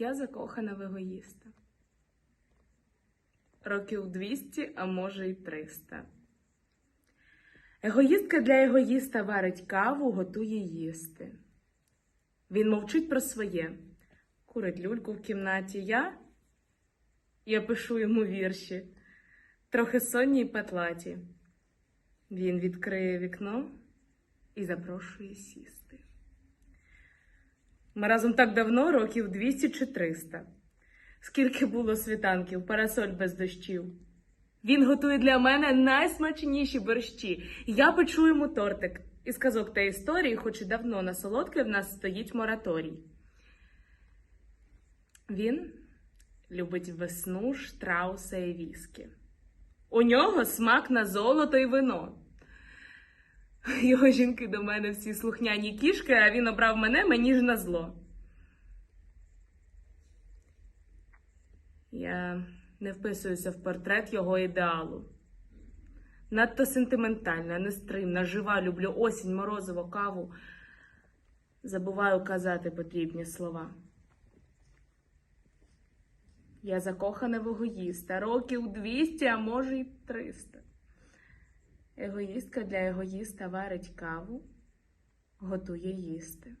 Я закохана в егоїста. Років 200, а може й 300. Егоїстка для егоїста варить каву, готує їсти. Він мовчить про своє. Курить люльку в кімнаті. Я Я пишу йому вірші, трохи сонні й патлаті. Він відкриє вікно і запрошує сісти. Ми разом так давно, років 200 чи 300. Скільки було світанків, парасоль без дощів. Він готує для мене найсмачніші борщі. Я печу йому тортик. Із казок та історії, хоч і давно на солодке в нас стоїть мораторій. Він любить весну, штрауса і віскі. У нього смак на золото і вино. Його жінки до мене всі слухняні кішки, а він обрав мене мені ж на зло. Я не вписуюся в портрет його ідеалу. Надто сентиментальна, нестримна, жива, люблю осінь, морозиво, каву. Забуваю казати потрібні слова. Я закохана в егоїста, років 200, а може й 300. Егоїстка для егоїста варить каву, готує їсти.